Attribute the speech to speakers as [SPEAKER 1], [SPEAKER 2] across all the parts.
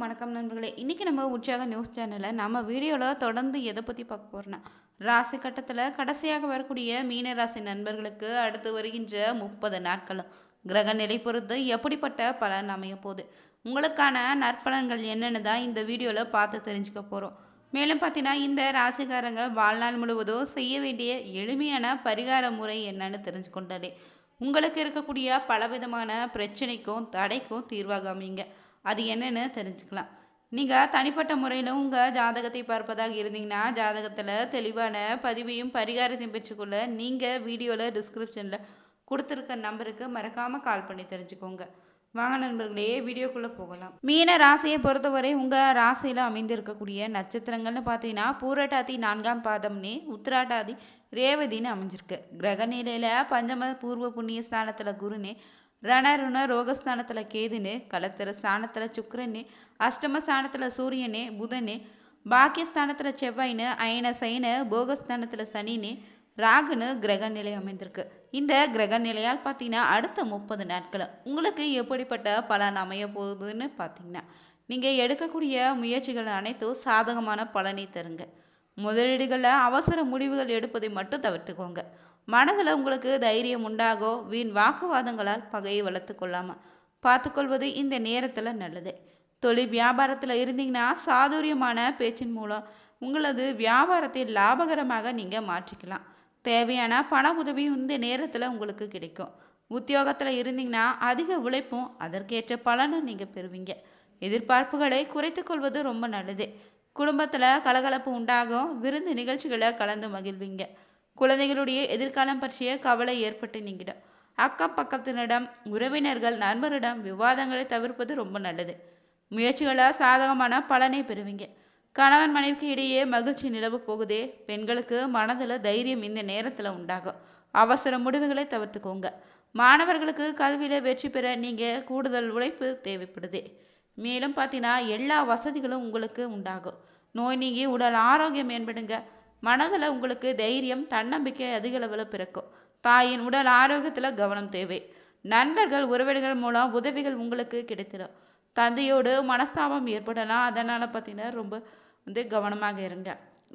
[SPEAKER 1] வணக்கம் நண்பர்களே. இன்னைக்கு நம்ம உற்சாக நியூஸ் சேனலில் நம்ம வீடியோவில் தொடர்ந்து எதை பற்றி பார்க்க போறோம்னா ராசி கட்டத்தில் கடைசியாக வரக்கூடிய மீன ராசி நண்பர்களுக்கு அடுத்து வருகின்ற முப்பது நாட்களும் கிரக நிலை பொறுத்து எப்படிப்பட்ட பலன் அமைய போகுது? உங்களுக்கான நற்பலன்கள் என்னென்னு தான் இந்த வீடியோவில் பார்த்து தெரிஞ்சுக்க போகிறோம் மேலும் பார்த்தீங்கன்னா இந்த ராசிக்காரங்க வாழ்நாள் முழுவதும் செய்ய வேண்டிய எளிமையான பரிகார முறை என்னன்னு தெரிஞ்சுக்கொண்டாலே உங்களுக்கு இருக்கக்கூடிய பலவிதமான பிரச்சனைக்கும் தடைக்கும் தீர்வாக அமைங்க அது என்னன்னு தெரிஞ்சுக்கலாம். நீங்கள் தனிப்பட்ட முறையில் உங்கள் ஜாதகத்தை பார்ப்பதாக இருந்தீங்கன்னா ஜாதகத்தில் தெளிவான பதிவையும் பரிகாரத்தையும் பெற்றுக்கொள்ள நீங்கள் வீடியோவில் டிஸ்கிரிப்ஷனில் கொடுத்துருக்க நம்பருக்கு மறக்காமல் கால் பண்ணி தெரிஞ்சுக்கோங்க. வாங்க நண்பர்களே வீடியோக்குள்ளே போகலாம். மீன ராசியை பொறுத்தவரை உங்கள் ராசியில் அமைந்திருக்கக்கூடிய நட்சத்திரங்கள்னு பார்த்தீங்கன்னா பூரட்டாதி நான்காம் பாதம்னே உத்திராட்டாதி ரேவதின்னு அமைஞ்சிருக்கு. கிரக நிலையில் பஞ்சம பூர்வ புண்ணிய ஸ்தானத்தில் குருனே ரணருண ரோகஸ்தானத்துல கேதுனு கலத்திர ஸ்தானத்துல சுக்கிரன்னு அஷ்டம ஸ்தானத்துல சூரியனு புதனு பாக்கியஸ்தானத்துல செவ்வாயின்னு அயன சைன போகஸ்தானத்துல சனின்னு ராகுன்னு கிரக நிலை அமைந்திருக்கு. இந்த கிரக நிலையால் பார்த்தீங்கன்னா அடுத்த முப்பது நாட்கள் உங்களுக்கு எப்படிப்பட்ட பலன் அமைய போகுதுன்னு பார்த்தீங்கன்னா நீங்கள் எடுக்கக்கூடிய முயற்சிகள் அனைத்தும் சாதகமான பலனை தருங்க. முதலீடுகளில் அவசர முடிவுகள் எடுப்பதை மட்டும் தவிர்த்துக்கோங்க. மனதில் உங்களுக்கு தைரியம் உண்டாகோ வீண் வாக்குவாதங்களால் பகையை வளர்த்து கொள்ளாம பார்த்துக்கொள்வது இந்த நேரத்தில் நல்லது. தொழில் வியாபாரத்தில் இருந்தீங்கன்னா சாதுரியமான பேச்சின் மூலம் உங்களது வியாபாரத்தை லாபகரமாக நீங்கள் மாற்றிக்கலாம். தேவையான பண உதவியும் இந்த நேரத்தில் உங்களுக்கு கிடைக்கும். உத்தியோகத்தில் இருந்தீங்கன்னா அதிக உழைப்பும் அதற்கேற்ற பலனும் நீங்கள் பெறுவீங்க. எதிர்பார்ப்புகளை குறைத்து கொள்வது ரொம்ப நல்லது. குடும்பத்தில் கலகலப்பு உண்டாகும். விருந்து நிகழ்ச்சிகளை கலந்து மகிழ்வீங்க. குழந்தைகளுடைய எதிர்காலம் பற்றிய கவலை ஏற்பட்டு நீங்கிடும் அக்கம் பக்கத்தினிடம் உறவினர்கள் நண்பரிடம் விவாதங்களை தவிர்ப்பது ரொம்ப நல்லது. முயற்சிகளால் சாதகமான பலனை பெறுவீங்க. கணவன் மனைவிக்கு இடையே மகிழ்ச்சி நிலவு போகுதே. பெண்களுக்கு மனதில் தைரியம் இந்த நேரத்தில் உண்டாகும். அவசர முடிவுகளை தவிர்த்துக்கோங்க. மாணவர்களுக்கு கல்வியில் வெற்றி பெற நீங்கள் கூடுதல் உழைப்பு தேவைப்படுது. மேலும் பார்த்தீங்கன்னா எல்லா வசதிகளும் உங்களுக்கு உண்டாகும். நோய் நீங்கி உடல் ஆரோக்கியம் மேம்படுங்க. மனதில் உங்களுக்கு தைரியம் தன்னம்பிக்கை அதிக அளவில் பிறக்கும். தாயின் உடல் ஆரோக்கியத்தில் கவனம் தேவை. நண்பர்கள் உறவினர்கள் மூலம் உதவிகள் உங்களுக்கு கிடைத்திடும். தந்தையோடு மனஸ்தாபம் ஏற்படலாம். அதனால் பார்த்தீங்கன்னா ரொம்ப வந்து கவனமாக இருங்க.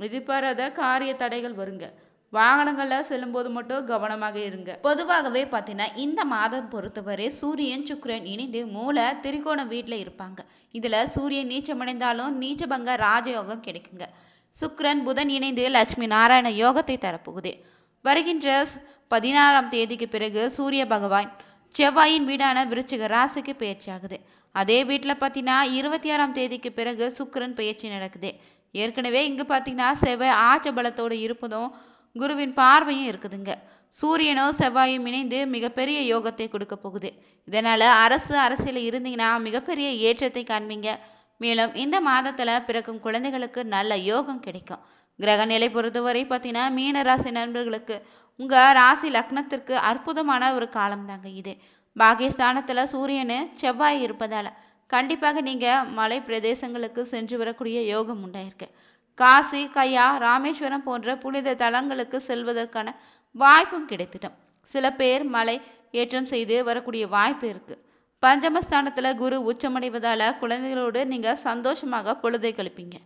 [SPEAKER 1] எதிர்பாராத காரிய தடைகள் வருங்க. வாகனங்களில் செல்லும்போது மட்டும் கவனமாக இருங்க. பொதுவாகவே பார்த்தீங்கன்னா இந்த மாதம் பொறுத்தவரை சூரியன் சுக்கிரன் இணைந்து மூல திரிகோண வீட்டில் இருப்பாங்க. இதில் சூரியன் நீச்சமடைந்தாலும் நீச்சபங்க ராஜயோகம் கிடைக்குங்க. சுக்ரன் புதன் இணைந்து லட்சுமி நாராயண யோகத்தை தரப்போகுது. வருகின்ற பதினாறாம் தேதிக்கு பிறகு சூரிய பகவான் செவ்வாயின் வீடான விருச்சிக ராசிக்கு பயிற்சியாகுது அதே வீட்டில் பார்த்தீங்கன்னா இருபத்தி ஆறாம் தேதிக்கு பிறகு சுக்கிரன் பயிற்சி நடக்குது. ஏற்கனவே இங்கே பார்த்தீங்கன்னா செவ்வாய் ஆச்ச பலத்தோடு இருப்பதும் குருவின் பார்வையும் இருக்குதுங்க. சூரியனும் செவ்வாயும் இணைந்து மிகப்பெரிய யோகத்தை கொடுக்க போகுது. இதனால அரசு அரசியல் இருந்தீங்கன்னா மிகப்பெரிய ஏற்றத்தை காண்பீங்க. மேலும் இந்த மாதத்துல பிறக்கும் குழந்தைகளுக்கு நல்ல யோகம் கிடைக்கும். கிரக நிலை பொறுத்தவரை பார்த்தீங்கன்னா மீன ராசி நண்பர்களுக்கு உங்க ராசி லக்னத்திற்கு அற்புதமான ஒரு காலம் தாங்க இது. பாகியஸ்தானத்துல சூரியனு செவ்வாய் இருப்பதால கண்டிப்பாக நீங்க மலை பிரதேசங்களுக்கு சென்று வரக்கூடிய யோகம் உண்டாயிருக்கு. காசி கயா ராமேஸ்வரம் போன்ற புனித தலங்களுக்கு செல்வதற்கான வாய்ப்பும் கிடைத்திடும். சில பேர் மலை ஏற்றம் செய்து வரக்கூடிய வாய்ப்பு இருக்குது பஞ்சமஸ்தானத்தில் குரு உச்சமடைவதால் குழந்தைகளோடு நீங்கள் சந்தோஷமாக பொழுதை கழிப்பீங்க.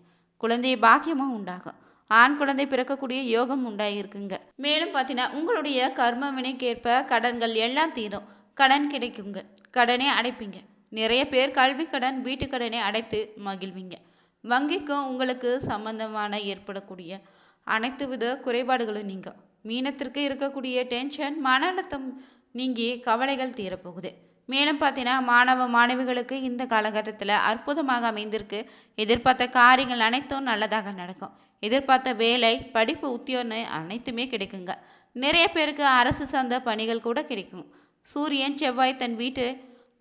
[SPEAKER 1] குழந்தைய பாக்கியமும் உண்டாகும். ஆண் குழந்தை பிறக்கக்கூடிய யோகம் உண்டாயிருக்குங்க. மேலும் பார்த்தீங்கன்னா உங்களுடைய கர்ம வினைக்கேற்ப கடன்கள் எல்லாம் தீரும். கடன் கிடைக்குங்க. கடனே அடைப்பீங்க. நிறைய பேர் கல்வி கடன் வீட்டு கடனை அடைத்து மகிழ்வீங்க. வங்கிக்கும் உங்களுக்கு சம்பந்தமான ஏற்படக்கூடிய அனைத்து வித குறைபாடுகளும் நீங்க மீனத்திற்கு இருக்கக்கூடிய டென்ஷன் மன அழுத்தம் நீங்கி கவலைகள் தீரப்போகுது. மேலும் பார்த்தீங்கன்னா மாணவ மாணவிகளுக்கு இந்த காலகட்டத்தில் அற்புதமாக அமைந்திருக்கு. எதிர்பார்த்த காரியங்கள் அனைத்தும் நல்லதாக நடக்கும். எதிர்பார்த்த வேலை படிப்பு உத்தியோன்னு அனைத்துமே கிடைக்குங்க. நிறைய பேருக்கு அரசு சார்ந்த பணிகள் கூட கிடைக்கும். சூரியன் செவ்வாய் தன் வீட்டு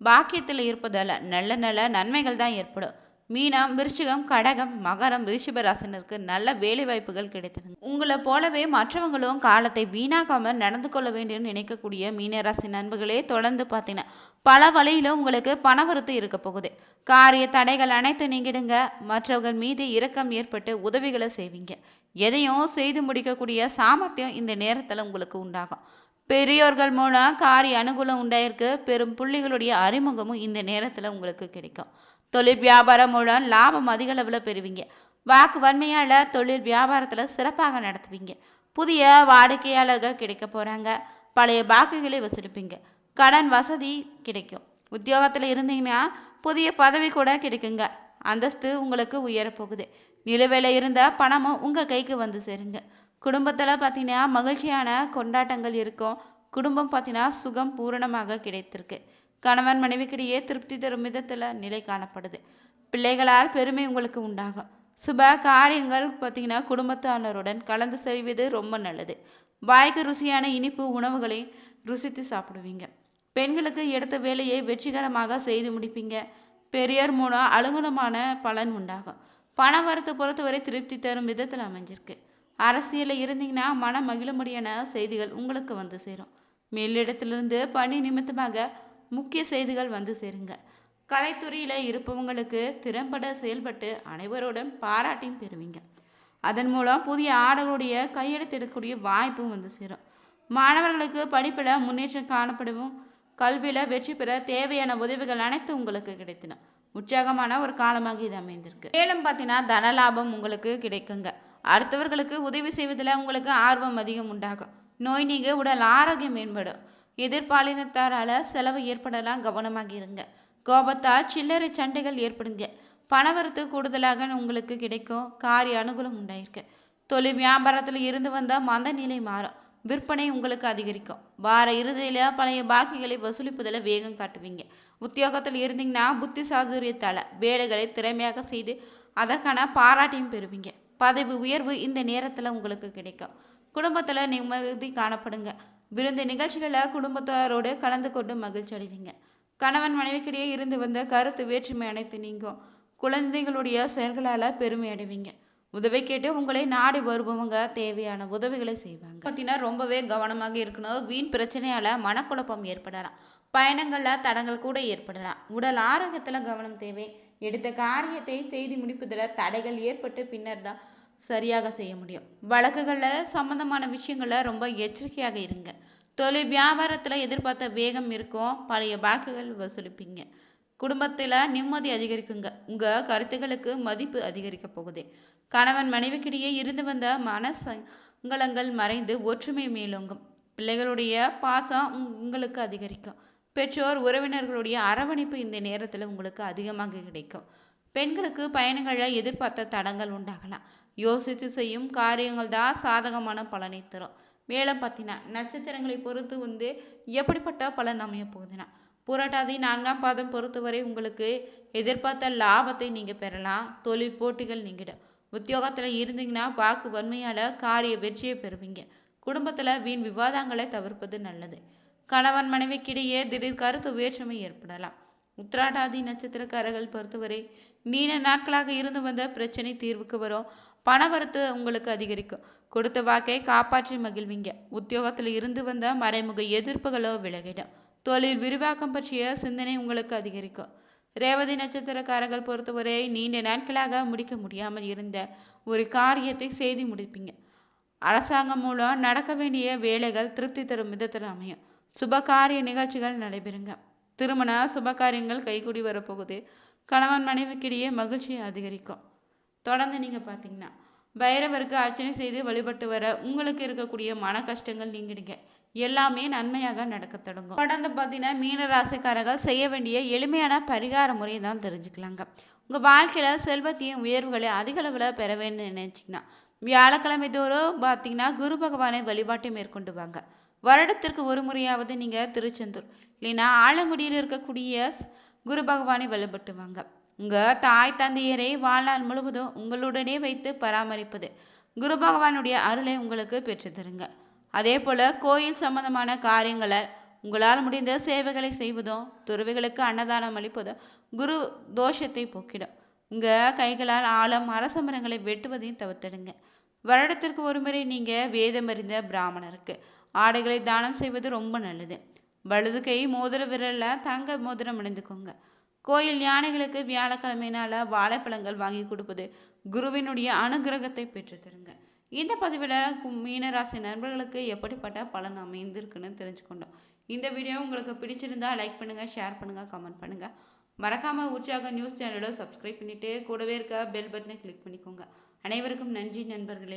[SPEAKER 1] பாக்கியத்தில் இருப்பதால நல்ல நல்ல நன்மைகள் தான் ஏற்படும். மீனம் விருச்சிகம் கடகம் மகரம் ரிஷபராசினருக்கு நல்ல வேலை வாய்ப்புகள் கிடைத்தது உங்களை போலவே மற்றவங்களும் காலத்தை வீணாக்காம நடந்து கொள்ள வேண்டும் நினைக்கக்கூடிய மீனராசி நண்பர்களே தொடர்ந்து பார்த்தீங்கன்னா பல வழியிலும் உங்களுக்கு பணவரத்து இருக்க போகுது. காரிய தடைகள் அனைத்தும் நீங்கிடுங்க. மற்றவர்கள் மீது இரக்கம் ஏற்பட்டு உதவிகளை செய்வீங்க. எதையும் செய்து முடிக்கக்கூடிய சாமர்த்தியம் இந்த நேரத்தில் உங்களுக்கு உண்டாகும். பெரியோர்கள் மூலம் காரிய அனுகூலம் உண்டாயிருக்கு. பெரும் புள்ளிகளுடைய அறிமுகமும் இந்த நேரத்தில் உங்களுக்கு கிடைக்கும். தொழில் வியாபாரம் மூலம் லாபம் அதிக அளவில் பெறுவீங்க. வாக்கு வன்மையால் தொழில் வியாபாரத்தில் சிறப்பாக நடத்துவீங்க. புதிய வாடிக்கையாளர்கள் கிடைக்க போகிறாங்க பழைய பாக்குகளை வசூலிப்பீங்க. கடன் வசதி கிடைக்கும். உத்தியோகத்தில் இருந்தீங்கன்னா புதிய பதவி கூட கிடைக்குங்க. அந்தஸ்து உங்களுக்கு உயரப்போகுது. நிலுவையில் இருந்த பணமும் உங்கள் கைக்கு வந்து சேருங்க. குடும்பத்தில் பார்த்தீங்கன்னா மகிழ்ச்சியான கொண்டாட்டங்கள் இருக்கும். குடும்பம் பார்த்தீங்கன்னா சுகம் பூரணமாக கிடைத்திருக்கு. கணவன் மனைவிக்கிடையே திருப்தி தரும் விதத்தில் நிலை காணப்படுது. பிள்ளைகளால் பெருமை உங்களுக்கு உண்டாகும். சுப காரியங்கள் பார்த்தீங்கன்னா குடும்பத்தானருடன் கலந்து செய்வது ரொம்ப நல்லது. வாய்க்கு ருசியான இனிப்பு உணவுகளை ருசித்து சாப்பிடுவீங்க. பெண்களுக்கு எடுத்த வேலையை வெற்றிகரமாக செய்து முடிப்பீங்க. பெரியார் மூலம் அலுவலமான பலன் உண்டாகும். பண வரத்து பொறுத்தவரை திருப்தி தரும் விதத்தில் அமைஞ்சிருக்கு. அரசியலில் இருந்தீங்கன்னா மன மகிழும்படியான செய்திகள் உங்களுக்கு வந்து சேரும். மேலிடத்திலிருந்து பணி நிமித்தமாக முக்கிய செய்திகள் வந்து சேருங்க. கலைத்துறையில இருப்பவங்களுக்கு திறம்பட செயல்பட்டு அனைவரோடும் பாராட்டையும் பெறுவீங்க. அதன் மூலம் புதிய ஆடலுடைய கையெழுத்திடக்கூடிய வாய்ப்பும் வந்து சேரும். மாணவர்களுக்கு படிப்பில் முன்னேற்றம் காணப்படவும் கல்வியில் வெற்றி பெற தேவையான உதவிகள் அனைத்து உங்களுக்கு கிடைத்தன. உற்சாகமான ஒரு காலமாக இது அமைந்திருக்கு. மேலும் பார்த்தீங்கன்னா தனலாபம் உங்களுக்கு கிடைக்குங்க. அடுத்தவர்களுக்கு உதவி செய்வதில் உங்களுக்கு ஆர்வம் அதிகம் உண்டாகும். நோய் நீங்க உடல் ஆரோக்கியம் மேம்படும். எதிர்பாலினத்தாரால செலவு ஏற்படலாம் கவனமாக இருங்க. கோபத்தால் சில்லறை சண்டைகள் ஏற்படுங்க. பணவரத்து கூடுதலாக உங்களுக்கு கிடைக்கும். காரிய அனுகூலம் உண்டாயிருக்கு. தொழில் வியாபாரத்தில் இருந்து வந்த மந்த நிலை மாறும். விற்பனை உங்களுக்கு அதிகரிக்கும். வார இறுதியில பழைய பாக்கிகளை வசூலிப்பதில் வேகம் காட்டுவீங்க. உத்தியோகத்தில் இருந்தீங்கன்னா புத்தி சாதுரியத்தால வேலைகளை திறமையாக செய்து அதற்கான பாராட்டையும் பெறுவீங்க. பதவி உயர்வு இந்த நேரத்தில் உங்களுக்கு கிடைக்கும். குடும்பத்தில் நிம்மதி காணப்படுங்க. விருந்து நிகழ்ச்சிகளில் குடும்பத்தாரோடு கலந்து கொண்டு மகிழ்ச்சி அடைவீங்க. கணவன் மனைவிக்கிடையே இருந்து வந்த கருத்து வேற்றுமை அனைத்து நீங்கும். குழந்தைகளுடைய செயல்களால பெருமை அடைவீங்க. உதவி கேட்டு உங்களை நாடி வருபவங்க தேவையான உதவிகளை செய்வாங்க. பார்த்தீங்கன்னா ரொம்பவே கவனமாக இருக்கணும். வீண் பிரச்சனையால மனக்குழப்பம் ஏற்படலாம். பயணங்கள்ல தடங்கள் கூட ஏற்படலாம். உடல் ஆரோக்கியத்துல கவனம் தேவை. எடுத்த காரியத்தை செய்து முடிப்பதில் தடைகள் ஏற்பட்டு பின்னர் தான் சரியாக செய்ய முடியும். வழக்குகள்ல சம்பந்தமான விஷயங்களில் ரொம்ப எச்சரிக்கையாக இருங்க. தொழில் வியாபாரத்துல எதிர்பார்த்த வேகம் இருக்கும். பழைய பாக்குகள் வசூலிப்பீங்க. குடும்பத்துல நிம்மதி அதிகரிக்குங்க. உங்க கருத்துகளுக்கு மதிப்பு அதிகரிக்க போகுது. கணவன் மனைவிக்கிடையே இருந்து வந்த மன சங்கலங்கள் மறைந்து ஒற்றுமை மேலோங்கும். பிள்ளைகளுடைய பாசம் உங்களுக்கு அதிகரிக்கும். பெற்றோர் உறவினர்களுடைய அரவணைப்பு இந்த நேரத்துல உங்களுக்கு அதிகமாக கிடைக்கும். பெண்களுக்கு பயணங்களை எதிர்பார்த்த தடங்கள் உண்டாகலாம். யோசித்து செய்யும் காரியங்கள் தான் சாதகமான பலனை தரும். மேலும் பார்த்தீங்கன்னா நட்சத்திரங்களை பொறுத்து வந்து எப்படிப்பட்ட பலன் அமைய போகுதுன்னா புரட்டாதி நான்காம் பாதம் பொறுத்தவரை உங்களுக்கு எதிர்பார்த்த லாபத்தை நீங்க பெறலாம் தொழில் போட்டிகள் நீங்கிடும். உத்தியோகத்துல இருந்தீங்கன்னா வாக்கு வன்மையால காரிய வெற்றியை பெறுவீங்க. குடும்பத்துல வீண் விவாதங்களை தவிர்ப்பது நல்லது. கணவன் மனைவிக்கிடையே திடீர் கருத்து வேற்றுமை ஏற்படலாம். உத்திராட்டாதி நட்சத்திரக்காரர்கள் பொறுத்தவரை நீண்ட நாட்களாக இருந்து வந்த பிரச்சனை தீர்வுக்கு வரும். பணவரத்து உங்களுக்கு அதிகரிக்கும். கொடுத்த வாக்கை காப்பாற்றி மகிழ்வீங்க. உத்தியோகத்தில் இருந்து வந்த மறைமுக எதிர்ப்புகளோ விலகிடும். தொழில் விரிவாக்கம் பற்றிய சிந்தனை உங்களுக்கு அதிகரிக்கும். ரேவதி நட்சத்திரக்காரர்கள் பொறுத்தவரை நீண்ட நாட்களாக முடிக்க முடியாமல் இருந்த ஒரு காரியத்தை செய்து முடிப்பீங்க. அரசாங்கம் மூலம் நடக்க வேண்டிய வேலைகள் திருப்தி தரும் விதத்தில் அமையும். சுப காரிய நிகழ்ச்சிகள் நடைபெறுங்க. திருமண சுப காரியங்கள் கைகூடி வரப்போகுது. கணவன் மனைவிக்கிடையே மகிழ்ச்சி அதிகரிக்கும். தொடர்ந்து நீங்க பார்த்தீங்கன்னா பைரவருக்கு அர்ச்சனை செய்து வழிபட்டு வர உங்களுக்கு இருக்கக்கூடிய மன கஷ்டங்கள் நீங்கிடுங்க. எல்லாமே நன்மையாக நடக்க தொடங்கும். தொடர்ந்து பார்த்தீங்கன்னா மீன ராசிக்காரர்கள் செய்ய வேண்டிய எளிமையான பரிகார முறையை தான் தெரிஞ்சுக்கலாங்க. உங்க வாழ்க்கையில செல்வத்தையும் உயர்வுகளை அதிக அளவில் பெற வேண்டும் நினைச்சீங்கன்னா வியாழக்கிழமை தோறும் பார்த்தீங்கன்னா குரு பகவானை வழிபாட்டை மேற்கொண்டு வாங்க. வருடத்திற்கு ஒரு முறையாவது நீங்க திருச்செந்தூர் இல்லைன்னா ஆலங்குடியில் இருக்கக்கூடிய குரு பகவானை வழிபட்டு வாங்க. உங்க தாய் தந்தையரை வாழ்நாள் முழுவதும் உங்களுடனே வைத்து பராமரிப்பது. குரு பகவானுடைய அருளை உங்களுக்கு பெற்றுத்தருங்க அதே போல கோயில் சம்பந்தமான காரியங்களை உங்களால் முடிந்த சேவைகளை செய்வதும் துறவிகளுக்கு அன்னதானம் அளிப்பதும் குரு தோஷத்தை போக்கிடும். உங்க கைகளால் ஆழம் அரச மரங்களை வெட்டுவதையும் தவிர்த்திடுங்க. வருடத்திற்கு ஒரு முறை நீங்க வேதம் அறிந்த பிராமணருக்கு ஆடைகளை தானம் செய்வது ரொம்ப நல்லது. வலது கை மோதிர விரல்ல தங்க மோதிரம் அணிந்துக்கோங்க. கோயில் யானைகளுக்கு வியாழக்கிழமை நாள வாழைப்பழங்கள் வாங்கி கொடுப்பது குருவினுடைய அனுகிரகத்தை பெற்று தருங்க. இந்த பதிவில் மீனராசி நண்பர்களுக்கு எப்படிப்பட்ட பலன் அமைந்திருக்குன்னு தெரிஞ்சுக்கொண்டோம். இந்த வீடியோ உங்களுக்கு பிடிச்சிருந்தா லைக் பண்ணுங்க ஷேர் பண்ணுங்க கமெண்ட் பண்ணுங்க. மறக்காம உற்சாக நியூஸ் சேனலை சப்ஸ்கிரைப் பண்ணிட்டு கூடவே இருக்க பெல் பட்டனை கிளிக் பண்ணிக்கோங்க. அனைவருக்கும் நன்றி நண்பர்களே.